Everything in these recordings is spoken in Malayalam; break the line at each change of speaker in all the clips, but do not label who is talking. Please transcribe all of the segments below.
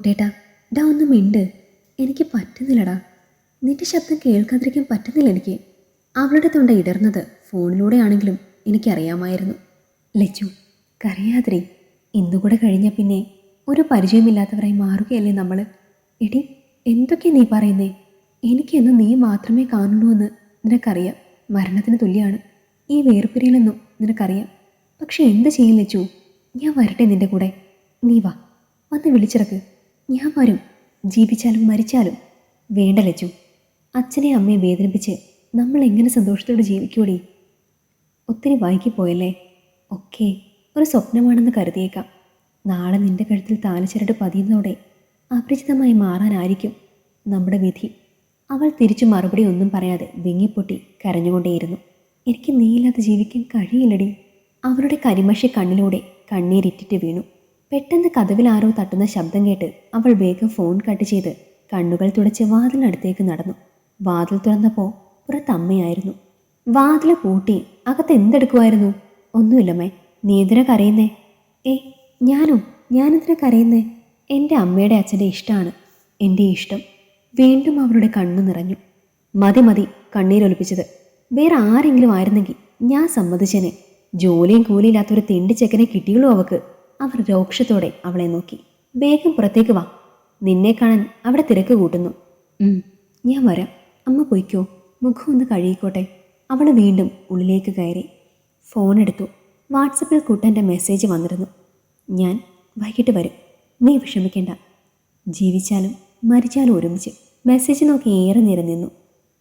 കുട്ടേട്ടാ ഡാ ഒന്ന് മിണ്ട്. എനിക്ക് പറ്റുന്നില്ലടാ. നിന്റെ ശബ്ദം കേൾക്കാതിരിക്കാൻ പറ്റുന്നില്ല എനിക്ക്. അവളുടെ തൊണ്ട ഇടർന്നത് ഫോണിലൂടെയാണെങ്കിലും എനിക്കറിയാമായിരുന്നു. ലച്ചു കരയാതിരി. ഇന്നുകൂടെ കഴിഞ്ഞ പിന്നെ ഒരു പരിചയമില്ലാത്തവരായി മാറുകയല്ലേ നമ്മൾ എടി എന്തൊക്കെ നീ പറയുന്നേ? എനിക്കെന്നും നീ മാത്രമേ കാണുള്ളൂ എന്ന് നിനക്കറിയാം. മരണത്തിന് തുല്യമാണ് ഈ വേർപിരിയിലെന്നും നിനക്കറിയാം. പക്ഷെ എന്ത് ചെയ്യും ലച്ചു? ഞാൻ വരട്ടെ നിന്റെ കൂടെ. നീ വാ. വന്ന് വിളിച്ചിറക്ക്. ഞാൻ വരും. ജീവിച്ചാലും മരിച്ചാലും വേണ്ട ലച്ചു. അച്ഛനെ അമ്മയെ വേദനിപ്പിച്ച് നമ്മൾ എങ്ങനെ സന്തോഷത്തോടെ ജീവിക്കൂടി? ഒത്തിരി വൈകിപ്പോയല്ലേ? ഒക്കെ ഒരു സ്വപ്നമാണെന്ന് കരുതിയേക്കാം. നാളെ നിന്റെ കഴുത്തിൽ താലിച്ചിരട്ട് പതിയുന്നതോടെ അപരിചിതമായി മാറാനായിരിക്കും നമ്മുടെ വിധി. അവൾ തിരിച്ചു മറുപടി ഒന്നും പറയാതെ വിങ്ങിപ്പൊട്ടി കരഞ്ഞുകൊണ്ടേയിരുന്നു. എനിക്ക് നീയില്ലാതെ ജീവിക്കാൻ കഴിയില്ലടി. അവരുടെ കരിമഷി കണ്ണിലൂടെ കണ്ണീരിറ്റിട്ട് വീണു. പെട്ടെന്ന് കഥവിൽ ആരോ തട്ടുന്ന ശബ്ദം കേട്ട് അവൾ വേഗം ഫോൺ കട്ട് ചെയ്ത് കണ്ണുകൾ തുടച്ച് വാതിലിനടുത്തേക്ക് നടന്നു. വാതിൽ തുറന്നപ്പോൾ പുറത്തമ്മയായിരുന്നു വാതിൽ പൂട്ടി അകത്ത് എന്തെടുക്കുമായിരുന്നു ഒന്നുമില്ലമ്മേ നീ എന്തിനാ കരയുന്നേ? ഏ ഞാനോ? ഞാനെന്തിനാ കരയുന്നേ? എന്റെ അമ്മയുടെ അച്ഛന്റെ ഇഷ്ടമാണ് എന്റെ ഇഷ്ടം. വീണ്ടും അവരുടെ കണ്ണു നിറഞ്ഞു. മതി മതി കണ്ണീരൊലിപ്പിച്ചത് വേറെ ആരെങ്കിലും ആയിരുന്നെങ്കിൽ ഞാൻ സമ്മതിച്ചേനെ. ജോലിയും കൂലിയില്ലാത്തൊരു തെണ്ടി ചെക്കനെ കിട്ടിയുള്ളൂ അവക്ക്. അവർ രോക്ഷത്തോടെ അവളെ നോക്കി. വേഗം പുറത്തേക്ക് വാ. നിന്നെ കാണാൻ അവിടെ തിരക്ക് കൂട്ടുന്നു. ഞാൻ വരാം. അമ്മ പൊയ്ക്കോ. മുഖം ഒന്ന് കഴുകിക്കോട്ടെ. അവൾ വീണ്ടും ഉള്ളിലേക്ക് കയറി. ഫോൺ എടുത്തു. വാട്സപ്പിൽ കുട്ടന്റെ മെസ്സേജ് വന്നിരുന്നു. ഞാൻ വൈകിട്ട് വരും. നീ വിഷമിക്കേണ്ട. ജീവിച്ചാലും മരിച്ചാലും ഒരുമിച്ച്. മെസ്സേജ് നോക്കി ഏറെ നേരം നിന്നു.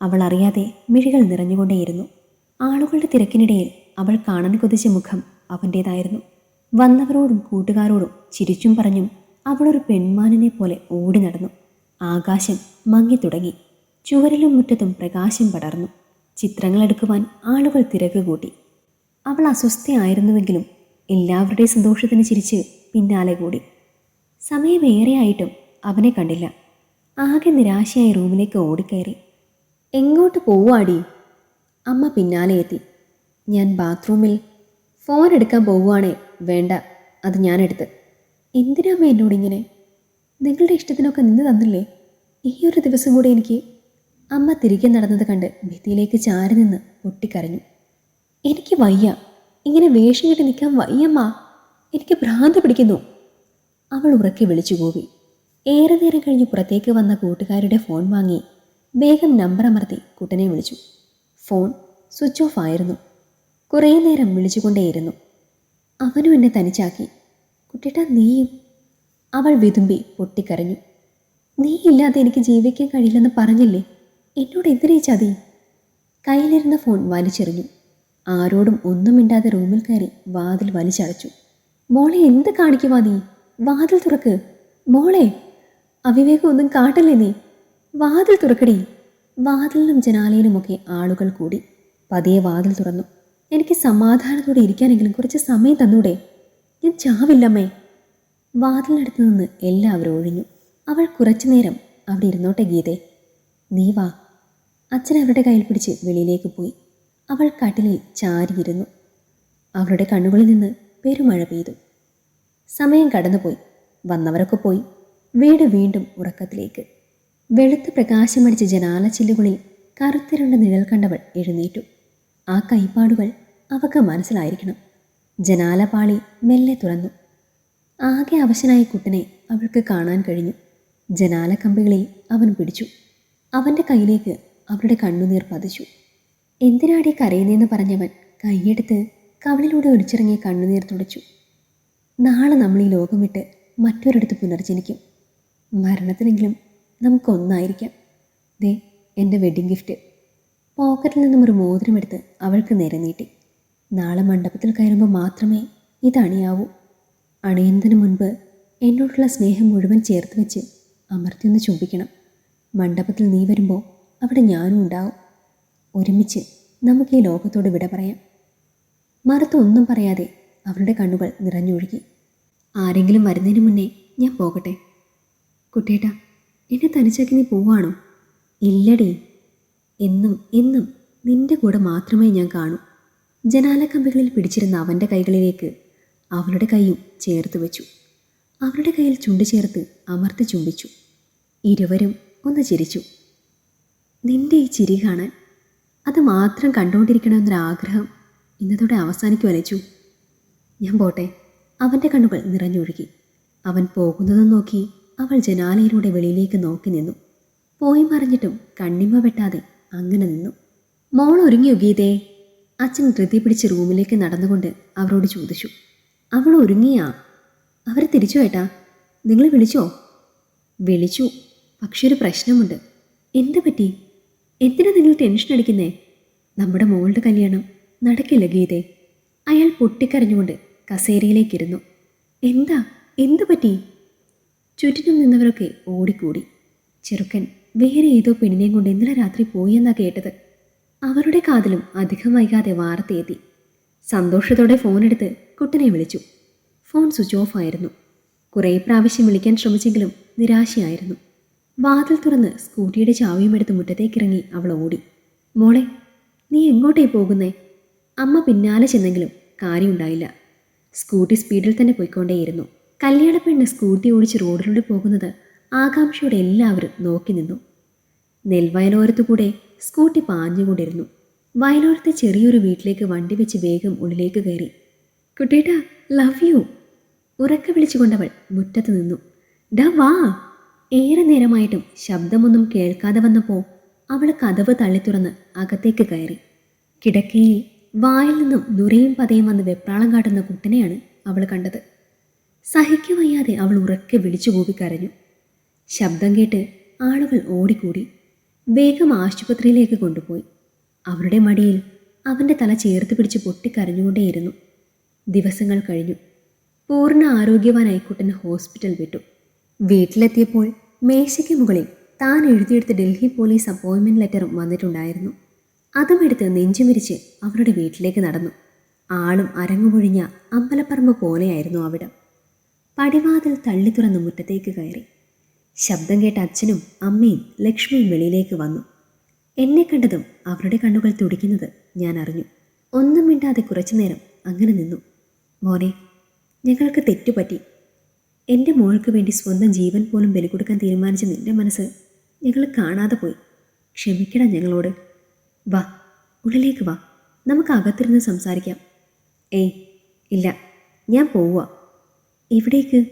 അവൾ അറിയാതെ മിഴികൾ നിറഞ്ഞുകൊണ്ടേയിരുന്നു. ആളുകളുടെ തിരക്കിനിടയിൽ അവൾ കാണാൻ കൊതിച്ച മുഖം അവന്റേതായിരുന്നു. വന്നവരോടും കൂട്ടുകാരോടും ചിരിച്ചും പറഞ്ഞും അവളൊരു പെൺമാനിനെ പോലെ ഓടി നടന്നു. ആകാശം മങ്ങി തുടങ്ങി. ചുവരിലും മുറ്റത്തും പ്രകാശം പടർന്നു. ചിത്രങ്ങളെടുക്കുവാൻ ആളുകൾ തിരക്ക് കൂട്ടി. അവൾ അസ്വസ്ഥയായിരുന്നുവെങ്കിലും എല്ലാവരുടെയും സന്തോഷത്തിന് ചിരിച്ച് പിന്നാലെ കൂടി. സമയമേറെയായിട്ടും അവനെ കണ്ടില്ല. ആകെ നിരാശയായി റൂമിലേക്ക് ഓടിക്കയറി. എങ്ങോട്ട് പോവാടി? അമ്മ പിന്നാലെ എത്തി. ഞാൻ ബാത്റൂമിൽ ഫോൺ എടുക്കാൻ പോവുകയാണേ. വേണ്ട അത് ഞാനെടുത്ത്. എന്തിനാമ്മ എന്നോട് ഇങ്ങനെ? നിങ്ങളുടെ ഇഷ്ടത്തിനൊക്കെ നിന്ന് തന്നില്ലേ? ഈ ഒരു ദിവസം കൂടി എനിക്ക് അമ്മ തിരികെ നടന്നത് കണ്ട് ഭിത്തിയിലേക്ക് ചാരി നിന്ന് പൊട്ടിക്കരഞ്ഞു. എനിക്ക് വയ്യ. ഇങ്ങനെ വേഷം കെട്ടി നിൽക്കാൻ വയ്യമ്മ. എനിക്ക് ഭ്രാന്ത് പിടിക്കുന്നു. അവൾ ഉറക്കെ വിളിച്ചു കൂവി. ഏറെ നേരം കഴിഞ്ഞ് പുറത്തേക്ക് വന്ന കൂട്ടുകാരുടെ ഫോൺ വാങ്ങി വേഗം നമ്പർ അമർത്തി കുട്ടനെ വിളിച്ചു. ഫോൺ സ്വിച്ച് ഓഫ് ആയിരുന്നു. കുറേ നേരം വിളിച്ചുകൊണ്ടേയിരുന്നു. അവനും എന്നെ തനിച്ചാക്കി. കുട്ടിട്ട നീയും. അവൾ വിതുമ്പി പൊട്ടിക്കരഞ്ഞു. നീ ഇല്ലാതെ എനിക്ക് ജീവിക്കാൻ കഴിയില്ലെന്ന് പറഞ്ഞില്ലേ? എന്നോട് എന്തിനീ ചതി? കയ്യിലിരുന്ന ഫോൺ വലിച്ചെറിഞ്ഞു. ആരോടും ഒന്നും മിണ്ടാതെ റൂമിൽ കയറി വാതിൽ വലിച്ചടച്ചു. മോളെ എന്ത് കാണിക്കുവാ നീ? വാതിൽ തുറക്ക്. മോളെ അവിവേകം ഒന്നും കാട്ടല്ലേ നീ? വാതിൽ തുറക്കടി. വാതിലിനും ജനാലയിലുമൊക്കെ ആളുകൾ കൂടി പതിയെ വാതിൽ തുറന്നു. എനിക്ക് സമാധാനത്തോടെ ഇരിക്കാനെങ്കിലും കുറച്ച് സമയം തന്നൂടെ? ഞാൻ ചാവില്ലമ്മേ. വാതിലിനടുത്ത് നിന്ന് എല്ലാവരും ഒഴിഞ്ഞു. അവൾ കുറച്ചു നേരം അവിടെ ഇരുന്നോട്ടെ ഗീതേ. നീ വാ. അച്ഛൻ അവരുടെ കയ്യിൽ പിടിച്ച് വെളിയിലേക്ക് പോയി. അവൾ കട്ടിലിൽ ചാരിയിരുന്നു. അവളുടെ കണ്ണുകളിൽ നിന്ന് പെരുമഴ പെയ്തു. സമയം കടന്നുപോയി. വന്നവരൊക്കെ പോയി. വീട് വീണ്ടും ഉറക്കത്തിലേക്ക്. വെളുത്ത് പ്രകാശമടിച്ച ജനാലച്ചില്ലുകളിൽ കറുത്തിരുണ്ട നിഴൽ കണ്ടവൾ എഴുന്നേറ്റു. ആ കൈപ്പാടുകൾ അവക്ക് മനസ്സിലായിരിക്കണം. ജനാലപാളി മെല്ലെ തുറന്നു. ആകെ അവശനായ കുട്ടനെ അവൾക്ക് കാണാൻ കഴിഞ്ഞു. ജനാലക്കമ്പികളിൽ അവൻ പിടിച്ചു. അവന്റെ കയ്യിലേക്ക് അവരുടെ കണ്ണുനീർ പതിച്ചു. എന്തിനാടി കരയുന്നതെന്ന് പറഞ്ഞവൻ? കൈയെടുത്ത് കവളിലൂടെ ഒലിച്ചിറങ്ങിയ കണ്ണുനീർ തുടച്ചു. നാളെ നമ്മൾ ഈ ലോകം വിട്ട് മറ്റൊരിടത്ത് പുനർജനിക്കും. മരണത്തിനെങ്കിലും നമുക്കൊന്നായിരിക്കാം ദേ എന്റെ വെഡ്ഡിങ് ഗിഫ്റ്റ്. പോക്കറ്റിൽ നിന്നും ഒരു മോതിരമെടുത്ത് അവൾക്ക് നേരെ നീട്ടി. നാളെ മണ്ഡപത്തിൽ കയറുമ്പോൾ മാത്രമേ ഇത് അണിയാവൂ അണിയുന്നതിന് മുൻപ് എന്നോടുള്ള സ്നേഹം മുഴുവൻ ചേർത്ത് വെച്ച് അമർത്തിയൊന്ന് ചുംബിക്കണം. മണ്ഡപത്തിൽ നീ വരുമ്പോൾ അവിടെ ഞാനും ഉണ്ടാവും. ഒരുമിച്ച് നമുക്ക് ഈ ലോകത്തോട് വിട പറയാം. മറുത്ത് ഒന്നും പറയാതെ അവരുടെ കണ്ണുകൾ നിറഞ്ഞൊഴുകി. ആരെങ്കിലും വരുന്നതിന് മുന്നേ ഞാൻ പോകട്ടെ. കുട്ടേട്ടാ എന്നെ തനിച്ചാക്കി നീ പോവാണോ? ഇല്ലടി. എന്നും എന്നും നിന്റെ കൂടെ മാത്രമേ ഞാൻ കാണൂ. ജനാലക്കമ്പികളിൽ പിടിച്ചിരുന്ന അവന്റെ കൈകളിലേക്ക് അവളുടെ കൈയും ചേർത്ത് വെച്ചു. അവളുടെ കയ്യിൽ ചുണ്ടു ചേർത്ത് അമർത്തി ചുംബിച്ചു. ഇരുവരും ഒന്ന് ചിരിച്ചു. നിന്റെ ഈ ചിരി കാണാൻ അത് മാത്രം കണ്ടുകൊണ്ടിരിക്കണമെന്നൊരാഗ്രഹം ഇന്നതോടെ അവസാനിക്കുമോ ലച്ചു ഞാൻ പോട്ടെ. അവന്റെ കണ്ണുകൾ നിറഞ്ഞൊഴുകി. അവൻ പോകുന്നതും നോക്കി അവൾ ജനാലയിലൂടെ വെളിയിലേക്ക് നോക്കി നിന്നു. പോയി മറിഞ്ഞിട്ടും കണ്ണിമ വെട്ടാതെ അങ്ങനെ നിന്നു. മോൾ ഒരുങ്ങിയോ ഗീതേ? അച്ഛൻ ധൃതി പിടിച്ച് റൂമിലേക്ക് നടന്നുകൊണ്ട് അവരോട് ചോദിച്ചു അവൾ ഒരുങ്ങിയാ? അവരെ തിരിച്ചു ഏട്ടാ? നിങ്ങൾ വിളിച്ചോ? വിളിച്ചു. പക്ഷെ ഒരു പ്രശ്നമുണ്ട്. എന്ത് പറ്റി? എന്തിനാ നിങ്ങൾ ടെൻഷൻ അടിക്കുന്നേ? നമ്മുടെ മോളുടെ കല്യാണം നടക്കില്ല ഗീതേ. അയാൾ പൊട്ടിക്കരഞ്ഞുകൊണ്ട് കസേരയിലേക്കിരുന്നു. എന്താ? എന്തു പറ്റി? ചുറ്റിനും നിന്നവരൊക്കെ ഓടിക്കൂടി. ചെറുക്കൻ വേറെ ഏതോ പെണ്ണിനെയും കൊണ്ട് ഇന്നലെ രാത്രി പോയി പോയെന്നാ കേട്ടത്. അവരുടെ കാതിലും അധികം വൈകാതെ വാർത്തയെത്തി സന്തോഷത്തോടെ ഫോണെടുത്ത് കുട്ടനെ വിളിച്ചു. ഫോൺ സ്വിച്ച് ഓഫ് ആയിരുന്നു. കുറേ പ്രാവശ്യം വിളിക്കാൻ ശ്രമിച്ചെങ്കിലും നിരാശയായിരുന്നു. വാതിൽ തുറന്ന് സ്കൂട്ടിയുടെ ചാവിയും എടുത്ത് മുറ്റത്തേക്കിറങ്ങി അവൾ ഓടി. മോളെ നീ എങ്ങോട്ടേ പോകുന്നേ? അമ്മ പിന്നാലെ ചെന്നെങ്കിലും കാര്യമുണ്ടായില്ല. സ്കൂട്ടി സ്പീഡിൽ തന്നെ പോയിക്കൊണ്ടേയിരുന്നു. കല്യാണ പെണ്ണ് സ്കൂട്ടി ഓടിച്ച് റോഡിലൂടെ പോകുന്നത് ആകാംക്ഷയോടെ എല്ലാവരും നോക്കി നിന്നു. നെൽവയലോരത്തു കൂടെ സ്കൂട്ടി പാഞ്ഞുകൊണ്ടിരുന്നു. വയലോരത്തെ ചെറിയൊരു വീട്ടിലേക്ക് വണ്ടി വെച്ച് വേഗം ഉള്ളിലേക്ക് കയറി. കുട്ടേട്ടാ ലവ് യു ഉറക്കെ വിളിച്ചുകൊണ്ടവൾ മുറ്റത്ത് നിന്നു. ഡാ വാ. ഏറെ നേരമായിട്ടും ശബ്ദമൊന്നും കേൾക്കാതെ വന്നപ്പോൾ അവൾ കതവ് തള്ളിത്തുറന്ന് അകത്തേക്ക് കയറി. കിടക്കയിൽ വായിൽ നിന്നും നുരയും പതയും വന്ന് വെപ്രാളം കാട്ടുന്ന കുട്ടനെയാണ് അവൾ കണ്ടത്. സഹിക്കുവയ്യാതെ അവൾ ഉറക്കെ വിളിച്ചു കൂവി കരഞ്ഞു ശബ്ദം കേട്ട് ആളുകൾ ഓടിക്കൂടി. വേഗം ആശുപത്രിയിലേക്ക് കൊണ്ടുപോയി. അവരുടെ മടിയിൽ അവന്റെ തല ചേർത്ത് പിടിച്ച് പൊട്ടിക്കരഞ്ഞുകൊണ്ടേയിരുന്നു. ദിവസങ്ങൾ കഴിഞ്ഞു. പൂർണ ആരോഗ്യവാനായി കുട്ടൻ ഹോസ്പിറ്റൽ വിട്ടു. വീട്ടിലെത്തിയപ്പോൾ മേശയ്ക്ക് മുകളിൽ താൻ എഴുതിയെടുത്ത ഡൽഹി പോലീസ് അപ്പോയിൻമെന്റ് ലെറ്ററും വന്നിട്ടുണ്ടായിരുന്നു. അതും എടുത്ത് നെഞ്ചുമിരിച്ച് അവരുടെ വീട്ടിലേക്ക് നടന്നു. ആളും അരങ്ങുപൊഴിഞ്ഞ അമ്പലപ്പറമ്പ് പോലെയായിരുന്നു അവിടം. പടിവാതിൽ തള്ളി തുറന്ന് മുറ്റത്തേക്ക് കയറി. ശബ്ദം കേട്ട അച്ഛനും അമ്മയും ലക്ഷ്മിയും വെളിയിലേക്ക് വന്നു. എന്നെ കണ്ടതും അവരുടെ കണ്ണുകൾ തുടിക്കുന്നത് ഞാൻ അറിഞ്ഞു. ഒന്നും മിണ്ടാതെ കുറച്ചു നേരം അങ്ങനെ നിന്നു. മോനെ ഞങ്ങൾക്ക് തെറ്റുപറ്റി. എന്റെ മോൾക്ക് വേണ്ടി സ്വന്തം ജീവൻ പോലും ബലി കൊടുക്കാൻ തീരുമാനിച്ച നിന്റെ മനസ്സ് ഞങ്ങൾ കാണാതെ പോയി. ക്ഷമിക്കണം ഞങ്ങളോട്. വാ ഉള്ളിലേക്ക് വാ. നമുക്ക് അകത്തിരുന്ന് സംസാരിക്കാം. ഏയ് ഇല്ല ഞാൻ പോവുക എവിടേക്ക്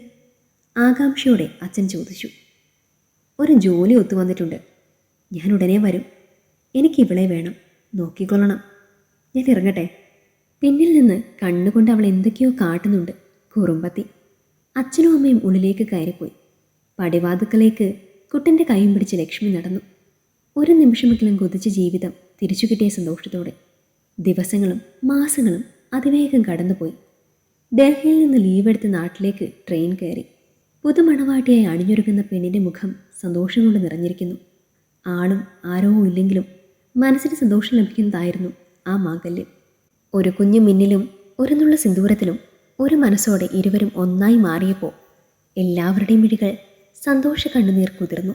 ആകാംക്ഷയോടെ അച്ഛൻ ചോദിച്ചു. ഒരു ജോലി ഒത്തു വന്നിട്ടുണ്ട്. ഞാൻ ഉടനെ വരും. എനിക്ക് ഇവളെ വേണം. നോക്കിക്കൊള്ളണം. ഞാൻ ഇറങ്ങട്ടെ. പിന്നിൽ നിന്ന് കണ്ണുകൊണ്ട് അവൾ എന്തൊക്കെയോ കാട്ടുന്നുണ്ട്. കുറുമ്പത്തി. അച്ഛനും അമ്മയും ഉള്ളിലേക്ക് കയറിപ്പോയി. പടിവാതുക്കലേക്ക് കുട്ടന്റെ കൈയും പിടിച്ച് ലക്ഷ്മി നടന്നു. ഒരു നിമിഷമെങ്കിലും കൊതിച്ച ജീവിതം തിരിച്ചു കിട്ടിയ സന്തോഷത്തോടെ. ദിവസങ്ങളും മാസങ്ങളും അതിവേഗം കടന്നുപോയി. ഡൽഹിയിൽ നിന്ന് ലീവെടുത്ത് നാട്ടിലേക്ക് ട്രെയിൻ കയറി. പുതുമണവാട്ടിയായി അണിഞ്ഞൊരുങ്ങുന്ന പെണ്ണിന്റെ മുഖം സന്തോഷം കൊണ്ട് നിറഞ്ഞിരിക്കുന്നു. ആളും ആരോ ഇല്ലെങ്കിലും മനസ്സിന് സന്തോഷം ലഭിക്കുന്നതായിരുന്നു ആ മാംഗല്യം. ഒരു കുഞ്ഞു മിന്നിലും ഒരു നുള്ള സിന്ദൂരത്തിലും ഒരു മനസ്സോടെ ഇരുവരും ഒന്നായി മാറിയപ്പോൾ എല്ലാവരുടെയും മിഴികൾ സന്തോഷ കണ്ണുനീർ കുതിർന്നു.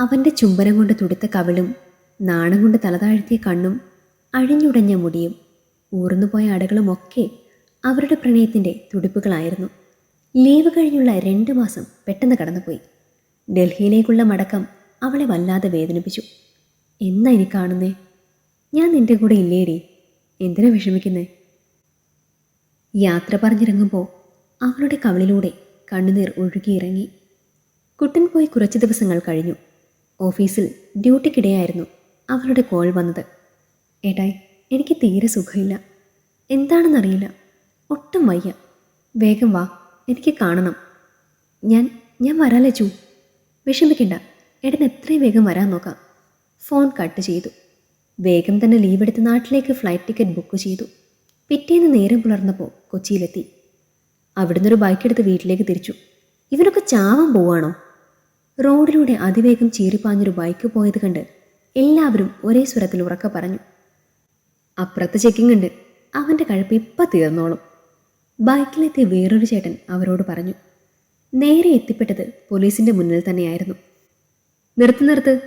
അവന്റെ ചുംബനം കൊണ്ട് തുടുത്ത കവിളും നാണം കൊണ്ട് തലതാഴ്ത്തിയ കണ്ണും അഴിഞ്ഞുടഞ്ഞ മുടിയും ഊർന്നുപോയ അടകളുമൊക്കെ അവരുടെ പ്രണയത്തിന്റെ തുടിപ്പുകളായിരുന്നു. ലീവ് കഴിഞ്ഞുള്ള രണ്ട് മാസം പെട്ടെന്ന് കടന്നുപോയി. ഡൽഹിയിലേക്കുള്ള മടക്കം അവളെ വല്ലാതെ വേദനിപ്പിച്ചു. എന്നാ ഇനി കാണുന്നേ? ഞാൻ നിന്റെ കൂടെ ഇല്ലേടി. എന്തിനാ വിഷമിക്കുന്നേ? യാത്ര പറഞ്ഞിറങ്ങുമ്പോൾ അവളുടെ കവളിലൂടെ കണ്ണുനീർ ഒഴുകിയിറങ്ങി. കുട്ടൻ പോയി കുറച്ച് ദിവസങ്ങൾ കഴിഞ്ഞു. ഓഫീസിൽ ഡ്യൂട്ടിക്കിടെയായിരുന്നു അവളുടെ കോൾ വന്നത്. ഏട്ടായി എനിക്ക് തീരെ സുഖമില്ല. എന്താണെന്നറിയില്ല. ഒട്ടും വയ്യ. വേഗം വാ എനിക്ക് കാണണം. ഞാൻ ഞാൻ വരാലേ ചൂ വിഷമിക്കണ്ട. ഏട്ടൻ എത്രയും വേഗം വരാൻ നോക്കാം. ഫോൺ കട്ട് ചെയ്തു. വേഗം തന്നെ ലീവ് എടുത്ത് നാട്ടിലേക്ക് ഫ്ലൈറ്റ് ടിക്കറ്റ് ബുക്ക് ചെയ്തു. പിറ്റേന്ന് നേരം പുലർന്നപ്പോൾ കൊച്ചിയിലെത്തി. അവിടുന്ന് ഒരു ബൈക്ക് എടുത്ത് വീട്ടിലേക്ക് തിരിച്ചു. ഇവനൊക്കെ ചാവാൻ പോവാണോ? റോഡിലൂടെ അതിവേഗം ചീറിപ്പാഞ്ഞൊരു ബൈക്ക് പോയത് കണ്ട് എല്ലാവരും ഒരേ സ്വരത്തിൽ ഉറക്കെ പറഞ്ഞു. അപ്പുറത്ത് ചെക്കിംഗ് ഉണ്ട്. അവന്റെ കഴുപ്പ് ഇപ്പം തീർന്നോളും. ബൈക്കിലെത്തിയ വേറൊരു ചേട്ടൻ അവരോട് പറഞ്ഞു. നേരെ എത്തിപ്പെട്ടത് പോലീസിന്റെ മുന്നിൽ തന്നെയായിരുന്നു. നിർത്ത് നിർത്ത്.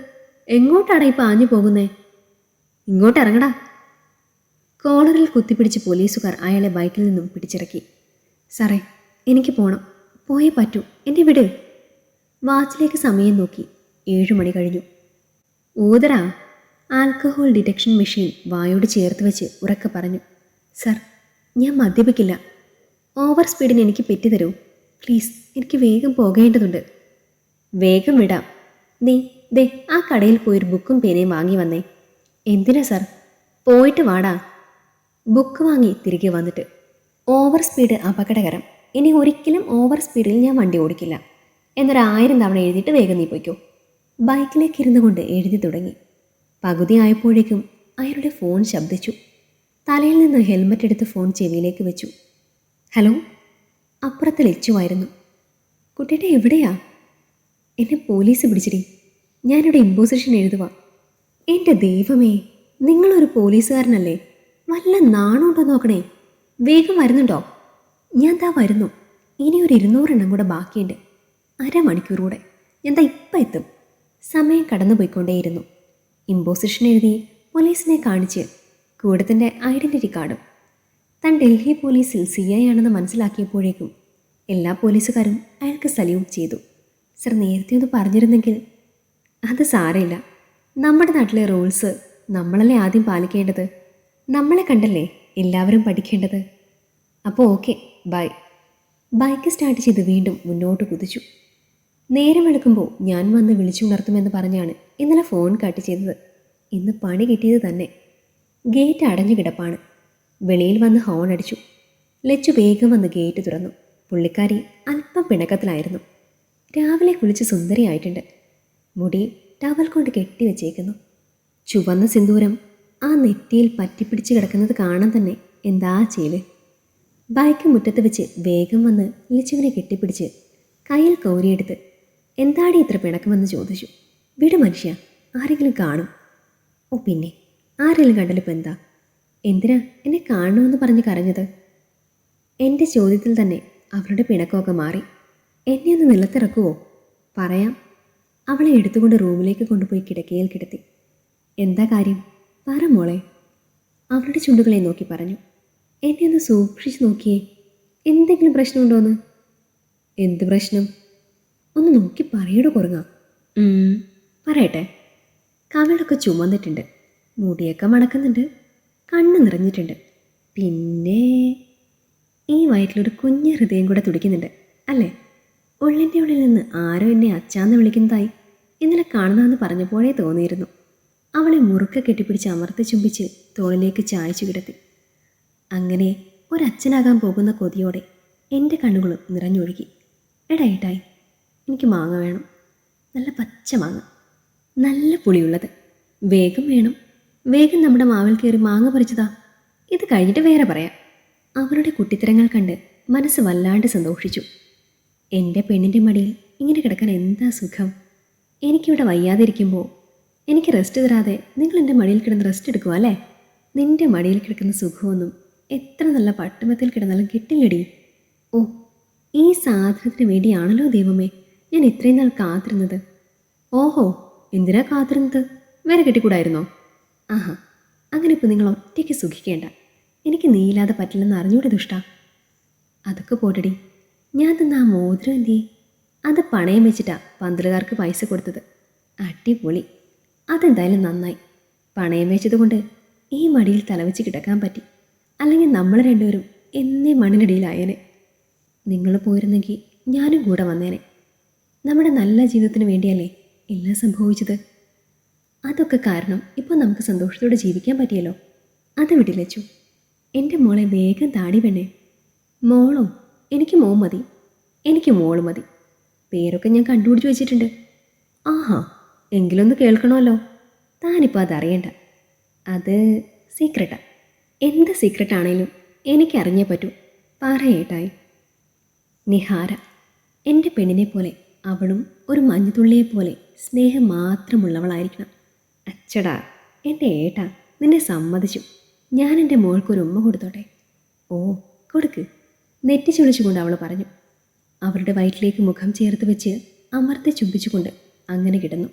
എങ്ങോട്ടാണ് ഇപ്പം ആഞ്ഞു പോകുന്നേ? ഇങ്ങോട്ട് ഇറങ്ങടാ കോളറിൽ കുത്തിപ്പിടിച്ച് പോലീസുകാർ അയാളെ ബൈക്കിൽ നിന്നും പിടിച്ചിറക്കി. സാറേ എനിക്ക് പോണം. പോയേ പറ്റൂ. എന്നെ വിട്. വാച്ചിലേക്ക് സമയം നോക്കി ഏഴു മണി കഴിഞ്ഞു. ഊതറ. ആൽക്കഹോൾ ഡിറ്റക്ഷൻ മെഷീൻ വായോട് ചേർത്ത് വെച്ച് ഉറക്കെ പറഞ്ഞു. സർ ഞാൻ മദ്യപിക്കില്ല. ഓവർ സ്പീഡിന് എനിക്ക് പെറ്റി തരൂ. പ്ലീസ് എനിക്ക് വേഗം പോകേണ്ടതുണ്ട്. വേഗം വിടാം. നീ ദേ ആ കടയിൽ പോയൊരു ബുക്കും പേനയും വാങ്ങി വന്നേ. എന്തിനാ സാർ? പോയിട്ട് വാടാ. ബുക്ക് വാങ്ങി തിരികെ വന്നിട്ട്. ഓവർ സ്പീഡ് അപകടകരം. ഇനി ഒരിക്കലും ഓവർ സ്പീഡിൽ ഞാൻ വണ്ടി ഓടിക്കില്ല. എന്നൊരായിരം തവണ എഴുതിയിട്ട് വേഗം നീ പോയിക്കോ. ബൈക്കിലേക്ക് ഇരുന്നു കൊണ്ട് എഴുതി തുടങ്ങി. പകുതി ആയപ്പോഴേക്കും അയാളുടെ ഫോൺ ശബ്ദിച്ചു. തലയിൽ നിന്ന് ഹെൽമറ്റ് എടുത്ത് ഫോൺ ചെവിയിലേക്ക് വെച്ചു. ഹലോ? അപ്പുറത്ത് ലച്ചുവായിരുന്നു. കുട്ടിയുടെ എവിടെയാ? എന്നെ പോലീസ് പിടിച്ചിടി. ഞാനിവിടെ ഇമ്പോസിഷൻ എഴുതുക എന്റെ ദൈവമേ നിങ്ങളൊരു പോലീസുകാരനല്ലേ? വല്ല നാണുണ്ടോ നോക്കണേ. വേഗം വരുന്നുണ്ടോ? ഞാൻ ദാ വരുന്നു. ഇനി ഒരു ഇരുന്നൂറെണ്ണം കൂടെ ബാക്കിയുണ്ട്. അരമണിക്കൂർ കൂടെ ഞാൻ ദാ ഇപ്പം എത്തും. സമയം കടന്നു പോയിക്കൊണ്ടേയിരുന്നു ഇമ്പോസിഷൻ എഴുതി പോലീസിനെ കാണിച്ച് കൂടത്തിന്റെ ഐഡന്റിറ്റി കാർഡും താൻ ഡൽഹി പോലീസിൽ സി ഐ ആണെന്ന് മനസ്സിലാക്കിയപ്പോഴേക്കും എല്ലാ പോലീസുകാരും അയാൾക്ക് സല്യൂട്ട് ചെയ്തു. സർ നേരത്തെ ഒന്ന് പറഞ്ഞിരുന്നെങ്കിൽ. അത് സാരമില്ല. നമ്മുടെ നാട്ടിലെ റൂൾസ് നമ്മളല്ലേ ആദ്യം പാലിക്കേണ്ടത്? നമ്മളെ കണ്ടല്ലേ എല്ലാവരും പഠിക്കേണ്ടത്? അപ്പോൾ ഓക്കെ ബൈ. ബൈക്ക് സ്റ്റാർട്ട് ചെയ്ത് വീണ്ടും മുന്നോട്ട് കുതിച്ചു. നേരം എടുക്കുമ്പോൾ ഞാൻ വന്ന് വിളിച്ചുണർത്തുമെന്ന് പറഞ്ഞാണ് ഇന്നലെ ഫോൺ കട്ട് ചെയ്തത്. ഇന്ന് പണി കിട്ടിയത് തന്നെ. ഗേറ്റ് അടഞ്ഞു കിടപ്പാണ്. വെളിയിൽ വന്ന് ഹോൺ അടിച്ചു. ലച്ചു വേഗം വന്ന് ഗേറ്റ് തുറന്നു. പുള്ളിക്കാരി അല്പം പിണക്കത്തിലായിരുന്നു. രാവിലെ കുളിച്ച് സുന്ദരിയായിട്ടുണ്ട്. മുടി ടവൽ കൊണ്ട് കെട്ടിവെച്ചേക്കുന്നു ചുവന്ന സിന്ദൂരം ആ നെറ്റിയിൽ പറ്റിപ്പിടിച്ച് കിടക്കുന്നത് കാണാൻ തന്നെ എന്താ ചെയ്യൽ? ബൈക്ക് മുറ്റത്ത് വെച്ച് വേഗം വന്ന് ലച്ചുവിനെ കെട്ടിപ്പിടിച്ച് കയ്യിൽ കോരിയെടുത്ത് എന്താടി ഇത്ര പിണക്കമെന്ന് ചോദിച്ചു. വിട് മനുഷ്യ ആരെങ്കിലും കാണും. ഓ പിന്നെ. ആരെങ്കിലും കണ്ടലിപ്പോൾ എന്താ? എന്തിനാ എന്നെ കാണണമെന്ന് പറഞ്ഞ് കരഞ്ഞത്? എന്റെ ചോദ്യത്തിൽ തന്നെ അവളുടെ പിണക്കമൊക്കെ മാറി. എന്നെ ഒന്ന് നിലത്തിറക്കുവോ? പറയാം. അവളെ എടുത്തുകൊണ്ട് റൂമിലേക്ക് കൊണ്ടുപോയി കിടക്കയിൽ കിടത്തി. എന്താ കാര്യം? പറ മോളെ. അവളുടെ ചുണ്ടുകളെ നോക്കി പറഞ്ഞു. എന്നെ ഒന്ന് സൂക്ഷിച്ചു നോക്കിയേ. എന്തെങ്കിലും പ്രശ്നമുണ്ടോന്ന്? എന്ത് പ്രശ്നം? ഒന്ന് നോക്കി പറയടോ കുറങ്ങാം. പറയട്ടെ. കവിളൊക്കെ ചുമന്നിട്ടുണ്ട്. മുടിയൊക്കെ മടക്കുന്നുണ്ട് കണ്ണ് നിറഞ്ഞിട്ടുണ്ട്. പിന്നെ ഈ വയറ്റിലൊരു കുഞ്ഞു ഹൃദയം കൂടെ തുടിക്കുന്നുണ്ട് അല്ലേ? ഉള്ളിന്റെ ഉള്ളിൽ നിന്ന് ആരോ എന്നെ അച്ചാന്ന് വിളിക്കുന്നതായി ഇന്നലെ കാണുന്നതെന്ന് പറഞ്ഞപ്പോഴേ തോന്നിയിരുന്നു. അവളെ മുറുക്കെ കെട്ടിപ്പിടിച്ച് അമർത്തി ചുംബിച്ച് തോളിലേക്ക് ചായച്ചു കിടത്തി. അങ്ങനെ ഒരച്ഛനാകാൻ പോകുന്ന കൊതിയോടെ എന്റെ കണ്ണുകളും നിറഞ്ഞൊഴുകി. എടാ ഏട്ടായി എനിക്ക് മാങ്ങ വേണം. നല്ല പച്ച മാങ്ങ. നല്ല പുളിയുള്ളത്. വേഗം വേണം. വേഗം നമ്മുടെ മാവിൽ കയറി മാങ്ങ പറിച്ചതാ. ഇത് കഴിഞ്ഞിട്ട് വേറെ പറയാം. അവരുടെ കുട്ടിത്തരങ്ങൾ കണ്ട് മനസ്സ് വല്ലാണ്ട് സന്തോഷിച്ചു. എന്റെ പെണ്ണിന്റെ മടിയിൽ ഇങ്ങനെ കിടക്കാൻ എന്താ സുഖം? എനിക്കിവിടെ വയ്യാതിരിക്കുമ്പോൾ എനിക്ക് റെസ്റ്റ് തരാതെ നിങ്ങൾ എന്റെ മടിയിൽ കിടന്ന് റെസ്റ്റ് എടുക്കുക അല്ലേ? നിന്റെ മടിയിൽ കിടക്കുന്ന സുഖമൊന്നും എത്ര നല്ല പട്ടുമത്തിൽ കിടന്നാലും കിട്ടില്ലടി. ഓ ഈ സാധനത്തിന് വേണ്ടിയാണല്ലോ ദൈവമേ ഞാൻ ഇത്രയും നാൾ കാത്തിരുന്നത്. ഓഹോ എന്തിനാ കാത്തിരുന്നത്? വേറെ കെട്ടിക്കൂടായിരുന്നോ? ആഹാ അങ്ങനെ ഇപ്പോൾ നിങ്ങൾ ഒറ്റയ്ക്ക് സുഖിക്കേണ്ട. എനിക്ക് നീയില്ലാതെ പറ്റില്ലെന്ന് അറിഞ്ഞൂടെ ദുഷ്ട? അതൊക്കെ പോട്ടടി. ഞാൻ തന്ന ആ മോതിരം എന്തിയെ? അത് പണയം വെച്ചിട്ടാ പന്തലുകാർക്ക് പൈസ കൊടുത്തത്. അടിപൊളി. അതെന്തായാലും നന്നായി. പണയം വെച്ചതുകൊണ്ട് ഈ മടിയിൽ തലവെച്ച് കിടക്കാൻ പറ്റി. അല്ലെങ്കിൽ നമ്മൾ രണ്ടുപേരും എന്നേ മണ്ണിനടിയിലായേനെ. നിങ്ങൾ പോയിരുന്നെങ്കിൽ ഞാനും കൂടെ വന്നേനെ. നമ്മുടെ നല്ല ജീവിതത്തിന് വേണ്ടിയല്ലേ എല്ലാം സംഭവിച്ചത്? അതൊക്കെ കാരണം ഇപ്പോൾ നമുക്ക് സന്തോഷത്തോടെ ജീവിക്കാൻ പറ്റിയല്ലോ. അത് വിടിലച്ചു എന്റെ മോളെ വേഗം താടി വേണേ മോളോ എനിക്ക് മോൻ മതി. എനിക്ക് മോൾ മതി. പേരൊക്കെ ഞാൻ കണ്ടുപിടിച്ച് വെച്ചിട്ടുണ്ട്. ആഹാ എങ്കിലൊന്ന് കേൾക്കണമല്ലോ. താനിപ്പോൾ അതറിയണ്ട. അത് സീക്രട്ടാ എന്ത് സീക്രട്ടാണേലും എനിക്കറിഞ്ഞേ പറ്റൂ. പറയേട്ടായി നിഹാര എന്റെ പെണ്ണിനെ പോലെ അവളും ഒരു മഞ്ഞുതുള്ളിയെപ്പോലെ സ്നേഹം മാത്രമുള്ളവളായിരിക്കണം. അച്ചടാ എന്റെ ഏട്ടാ നിന്നെ സമ്മതിച്ചു. ഞാൻ എന്റെ മോൾക്കൊരു ഉമ്മ കൊടുത്തോട്ടെ? ഓ കൊടുക്ക്. നെറ്റി ചുളിച്ചുകൊണ്ട് അവൾ പറഞ്ഞു. അവരുടെ വയറ്റിലേക്ക് മുഖം ചേർത്ത് വെച്ച് അമർത്തെ ചുംബിച്ചുകൊണ്ട് അങ്ങനെ കിടന്നു.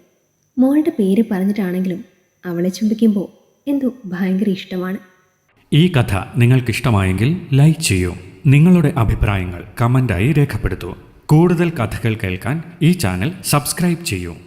മോളുടെ പേര് പറഞ്ഞിട്ടാണെങ്കിലും അവളെ ചുംബിക്കുമ്പോൾ എന്തോ ഭയങ്കര ഇഷ്ടമാണ്.
ഈ കഥ നിങ്ങൾക്കിഷ്ടമായെങ്കിൽ ലൈക്ക് ചെയ്യൂ. നിങ്ങളുടെ അഭിപ്രായങ്ങൾ കമന്റായി രേഖപ്പെടുത്തൂ. കൂടുതൽ കഥകൾ കേൾക്കാൻ ഈ ചാനൽ സബ്സ്ക്രൈബ് ചെയ്യൂ.